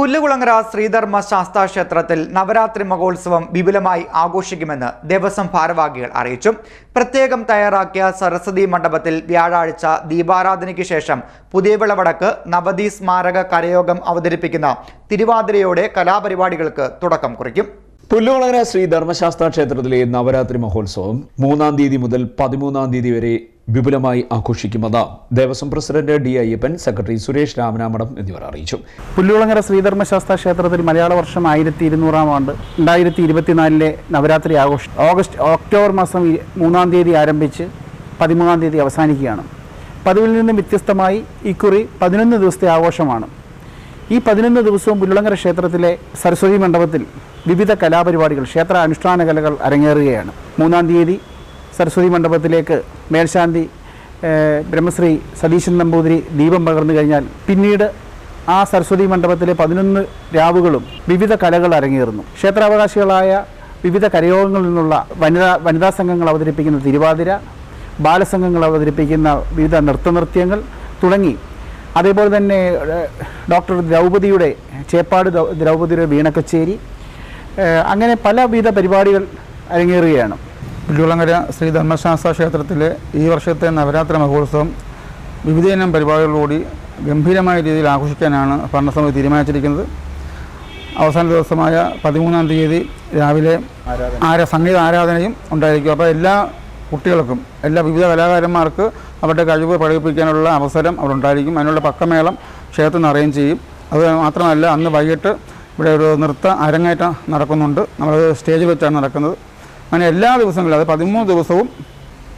പുല്ലുകുളങ്ങര ശ്രീധർമ്മ ശാസ്താ ക്ഷേത്രത്തിൽ നവരാത്രി മഹോത്സവം വിപുലമായി ആഘോഷിക്കുമെന്ന് ദേവസ്വം ഭാരവാഹികൾ അറിയിച്ചു. പ്രത്യേകം തയ്യാറാക്കിയ സരസ്വതി മണ്ഡപത്തിൽ വ്യാഴാഴ്ച ദീപാരാധനയ്ക്ക് ശേഷം പുതിയ വിളവടക്ക് നവതി സ്മാരക കരയോഗം അവതരിപ്പിക്കുന്ന തിരുവാതിരയോടെ കലാപരിപാടികൾക്ക് തുടക്കം കുറിക്കും. പുല്ലുവളങ്ങര ശ്രീ ധർമ്മശാസ്ത്ര ക്ഷേത്രത്തിലെ നവരാത്രി മഹോത്സവം മൂന്നാം തീയതി മുതൽ പതിമൂന്നാം തീയതി വരെ വിപുലമായി ആഘോഷിക്കുമെന്ന് Devaswom president D Ayyappan secretary Suresh Ramanamadam എന്നിവർ അറിയിച്ചു. പുല്ലുളങ്ങര ശ്രീധർമ്മശാസ്ത്ര ക്ഷേത്രത്തിൽ മലയാള വർഷം ആയിരത്തി ഇരുന്നൂറാം ആണ്ട് രണ്ടായിരത്തി ഇരുപത്തിനാലിലെ നവരാത്രി ആഘോഷം ഓഗസ്റ്റ് ഒക്ടോബർ മാസം മൂന്നാം തീയതി ആരംഭിച്ച് പതിമൂന്നാം തീയതി അവസാനിക്കുകയാണ്. പതിവിൽ നിന്നും വ്യത്യസ്തമായി ഇക്കുറി പതിനൊന്ന് ദിവസത്തെ ആഘോഷമാണ്. ഈ പതിനൊന്ന് ദിവസവും പുല്ലുളങ്ങര ക്ഷേത്രത്തിലെ സരസ്വതി മണ്ഡപത്തിൽ വിവിധ കലാപരിപാടികൾ ക്ഷേത്ര അനുഷ്ഠാന കലകൾ അരങ്ങേറുകയാണ്. മൂന്നാം തീയതി സരസ്വതി മണ്ഡപത്തിലേക്ക് മേൽശാന്തി ബ്രഹ്മശ്രീ സതീശൻ നമ്പൂതിരി ദീപം പകർന്നു കഴിഞ്ഞാൽ പിന്നീട് ആ സരസ്വതി മണ്ഡപത്തിലെ പതിനൊന്ന് രാവുകളും വിവിധ കലകൾ അരങ്ങേറുന്നു. ക്ഷേത്രാവകാശികളായ വിവിധ കരയോഗങ്ങളിൽ നിന്നുള്ള വനിതാ വനിതാ സംഘങ്ങൾ അവതരിപ്പിക്കുന്ന തിരുവാതിര ബാലസംഘങ്ങൾ അവതരിപ്പിക്കുന്ന വിവിധ നൃത്തനൃത്യങ്ങൾ തുടങ്ങി അതേപോലെ തന്നെ ഡോക്ടർ ദ്രൗപതിയുടെ ചേപ്പാട് ദ്രൗപതിയുടെ വീണക്കച്ചേരി അങ്ങനെ പലവിധ പരിപാടികൾ അരങ്ങേറുകയാണ്. പുല്ലുളങ്ങര ശ്രീ ധർമ്മശാസ്ത്ര ക്ഷേത്രത്തിലെ ഈ വർഷത്തെ നവരാത്രി മഹോത്സവം വിവിധയിനം പരിപാടികളോടി ഗംഭീരമായ രീതിയിൽ ആഘോഷിക്കാനാണ് ഭരണസമിതി തീരുമാനിച്ചിരിക്കുന്നത്. അവസാന ദിവസമായ പതിമൂന്നാം തീയതി രാവിലെ ആരാ സംഗീത ആരാധനയും ഉണ്ടായിരിക്കും. അപ്പോൾ എല്ലാ കുട്ടികൾക്കും എല്ലാ വിവിധ കലാകാരന്മാർക്ക് അവരുടെ കഴിവ് പ്രകടിപ്പിക്കാനുള്ള അവസരം അവിടെ ഉണ്ടായിരിക്കും അതിനുള്ള പക്കമേളം ക്ഷേത്രത്തിൽ നിന്ന് അറേഞ്ച് ചെയ്യും. അത് മാത്രമല്ല അന്ന് വൈകിട്ട് ഇവിടെ ഒരു നൃത്ത അരങ്ങേറ്റം നടക്കുന്നുണ്ട്. നമ്മൾ സ്റ്റേജിൽ വെച്ചാണ് നടക്കുന്നത്. അങ്ങനെ എല്ലാ ദിവസങ്ങളും അത് പതിമൂന്ന് ദിവസവും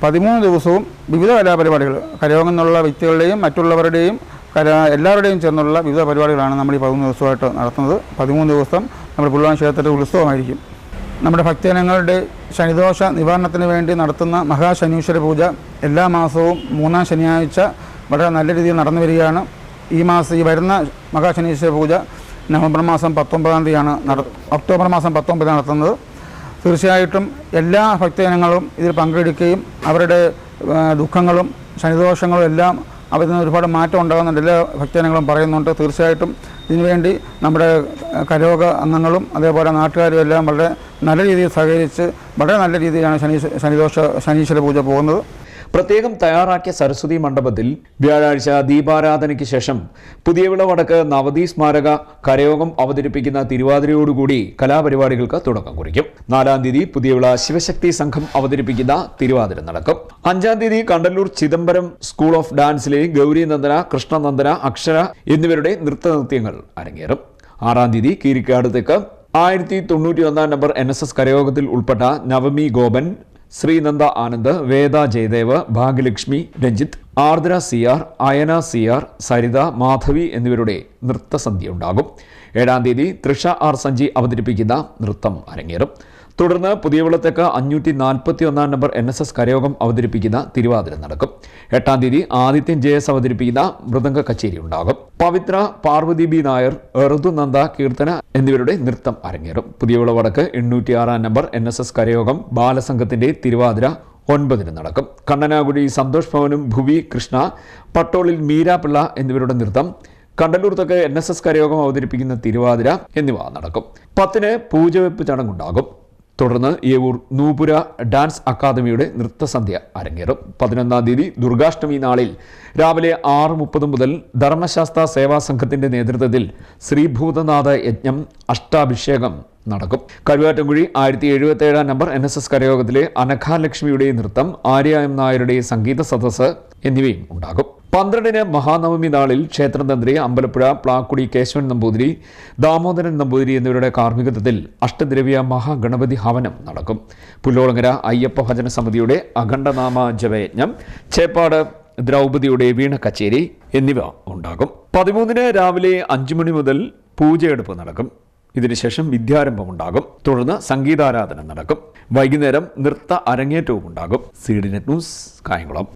പതിമൂന്ന് ദിവസവും വിവിധ കലാപരിപാടികൾ കരയോഗം എന്നുള്ള വ്യക്തികളുടെയും മറ്റുള്ളവരുടെയും കലാ എല്ലാവരുടെയും ചേർന്നുള്ള വിവിധ പരിപാടികളാണ് നമ്മൾ ഈ പതിമൂന്ന് ദിവസമായിട്ട് നടത്തുന്നത്. പതിമൂന്ന് ദിവസം നമ്മൾ പുൽവാൻ ക്ഷേത്രത്തിൽ ഉത്സവമായിരിക്കും. നമ്മുടെ ഭക്തജനങ്ങളുടെ ശനിദോഷ നിവാരണത്തിന് വേണ്ടി നടത്തുന്ന മഹാശനീശ്വര പൂജ എല്ലാ മാസവും മൂന്നാം ശനിയാഴ്ച വളരെ നല്ല രീതിയിൽ നടന്നു വരികയാണ്. ഈ മാസം ഈ വരുന്ന മഹാശനീശ്വര പൂജ നവംബർ മാസം പത്തൊമ്പതാം തീയതിയാണ് നട ഒക്ടോബർ മാസം പത്തൊമ്പതിനാണ് നടത്തുന്നത്. തീർച്ചയായിട്ടും എല്ലാ ഭക്തജനങ്ങളും ഇതിൽ പങ്കെടുക്കുകയും അവരുടെ ദുഃഖങ്ങളും ശനിദോഷങ്ങളും എല്ലാം അവരിൽ നിന്ന് ഒരുപാട് മാറ്റം ഉണ്ടാകുന്നുണ്ട്. എല്ലാ ഭക്തജനങ്ങളും പറയുന്നുണ്ട്. തീർച്ചയായിട്ടും ഇതിനുവേണ്ടി നമ്മുടെ കരോഗ അംഗങ്ങളും അതേപോലെ നാട്ടുകാരും എല്ലാം വളരെ നല്ല രീതിയിൽ സഹകരിച്ച് വളരെ നല്ല രീതിയിലാണ് ശനി ശനിദോഷ ശനീശ്വര പൂജ പോകുന്നത്. പ്രത്യേകം തയ്യാറാക്കിയ സരസ്വതി മണ്ഡപത്തിൽ വ്യാഴാഴ്ച ദീപാരാധനയ്ക്ക് ശേഷം പുതിയ വിളവടക്ക് നവതി സ്മാരക കരയോഗം അവതരിപ്പിക്കുന്ന തിരുവാതിരയോടുകൂടി കലാപരിപാടികൾക്ക് തുടക്കം കുറിക്കും. നാലാം തീയതി പുതിയവിള ശിവശക്തി സംഘം അവതരിപ്പിക്കുന്ന തിരുവാതിര നടക്കും. അഞ്ചാം തീയതി കണ്ടല്ലൂർ ചിദംബരം സ്കൂൾ ഓഫ് ഡാൻസിലെ ഗൗരി നന്ദന കൃഷ്ണനന്ദന അക്ഷര എന്നിവരുടെ നൃത്തനൃത്യങ്ങൾ അരങ്ങേറും. ആറാം തീയതി കീരിക്കാട് തെക്ക് ആയിരത്തി തൊണ്ണൂറ്റി ഒന്നാം നമ്പർ എൻ എസ് എസ് കരയോഗത്തിൽ ഉൾപ്പെട്ട Navami Gopan Sreenanda Anand Veda Jayadev Bhagyalakshmi Ranjith Ardra C R Ayana C R Saritha Madhavi എന്നിവരുടെ നൃത്തസന്ധ്യ ഉണ്ടാകും ഏഴാം തീയതി തൃഷ ആർ സഞ്ജി അവതരിപ്പിക്കുന്ന നൃത്തം അരങ്ങേറും. തുടർന്ന് പുതിയവിളത്തേക്ക് അഞ്ഞൂറ്റി നാൽപ്പത്തി ഒന്നാം നമ്പർ എൻ എസ് എസ് കരയോഗം അവതരിപ്പിക്കുന്ന തിരുവാതിര നടക്കും. എട്ടാം തീയതി ആദിത്യൻ ജെ എസ് അവതരിപ്പിക്കുന്ന മൃദംഗ കച്ചേരി ഉണ്ടാകും. പവിത്ര പാർവതി ബി നായർ ഋതുനന്ദ കീർത്തന എന്നിവരുടെ നൃത്തം അരങ്ങേറും. പുതിയവിള വടക്ക് എണ്ണൂറ്റി ആറാം നമ്പർ എൻ എസ് എസ് കരയോഗം ബാലസംഘത്തിന്റെ തിരുവാതിര ഒൻപതിന് നടക്കും. കണ്ണനാകുടി സന്തോഷ് ഭവനും ഭുവി കൃഷ്ണ പട്ടോളിൽ മീരാപിള്ള എന്നിവരുടെ നൃത്തം കണ്ടല്ലൂർ തക്ക് എൻ എസ് എസ് കരയോഗം അവതരിപ്പിക്കുന്ന തിരുവാതിര എന്നിവ നടക്കും. പത്തിന് പൂജവെപ്പ് ചടങ്ങുണ്ടാകും. തുടർന്ന് ഏവൂർ നൂപുര ഡാൻസ് അക്കാദമിയുടെ നൃത്തസന്ധ്യ അരങ്ങേറും. പതിനൊന്നാം തീയതി ദുർഗാഷ്ടമി നാളിൽ രാവിലെ ആറ് മുപ്പത് മുതൽ ധർമ്മശാസ്ത്ര സേവാ സംഘത്തിന്റെ നേതൃത്വത്തിൽ ശ്രീഭൂതനാഥ യജ്ഞം അഷ്ടാഭിഷേകം നടക്കും. കരുവാറ്റംകുഴി ആയിരത്തി എഴുപത്തി ഏഴാം നമ്പർ എൻ എസ് എസ് കരയോഗത്തിലെ അനഘാലക്ഷ്മിയുടെ നൃത്തം ആര്യ എം നായരുടെ സംഗീത സദസ്സ് എന്നിവയും ഉണ്ടാകും. പന്ത്രണ്ടിന് മഹാനവമി നാളിൽ ക്ഷേത്രതന്ത്രി അമ്പലപ്പുഴ പ്ലാക്കുടി കേശവൻ നമ്പൂതിരി ദാമോദരൻ നമ്പൂതിരി എന്നിവരുടെ കാർമ്മികത്വത്തിൽ അഷ്ടദ്രവ്യ മഹാഗണപതി ഹവനം നടക്കും. പുല്ലോളങ്ങര അയ്യപ്പ ഭജന സമിതിയുടെ അഖണ്ഡനാമ ജപയജ്ഞം ചേപ്പാട് ദ്രൗപതിയുടെ വീണ കച്ചേരി എന്നിവ ഉണ്ടാകും. പതിമൂന്നിന് രാവിലെ അഞ്ചു മണി മുതൽ പൂജയെടുപ്പ് നടക്കും. ഇതിനുശേഷം വിദ്യാരംഭം ഉണ്ടാകും. തുടർന്ന് സംഗീതാരാധന നടക്കും. വൈകുന്നേരം നൃത്ത അരങ്ങേറ്റവും ഉണ്ടാകും. C D net news Kayamkulam.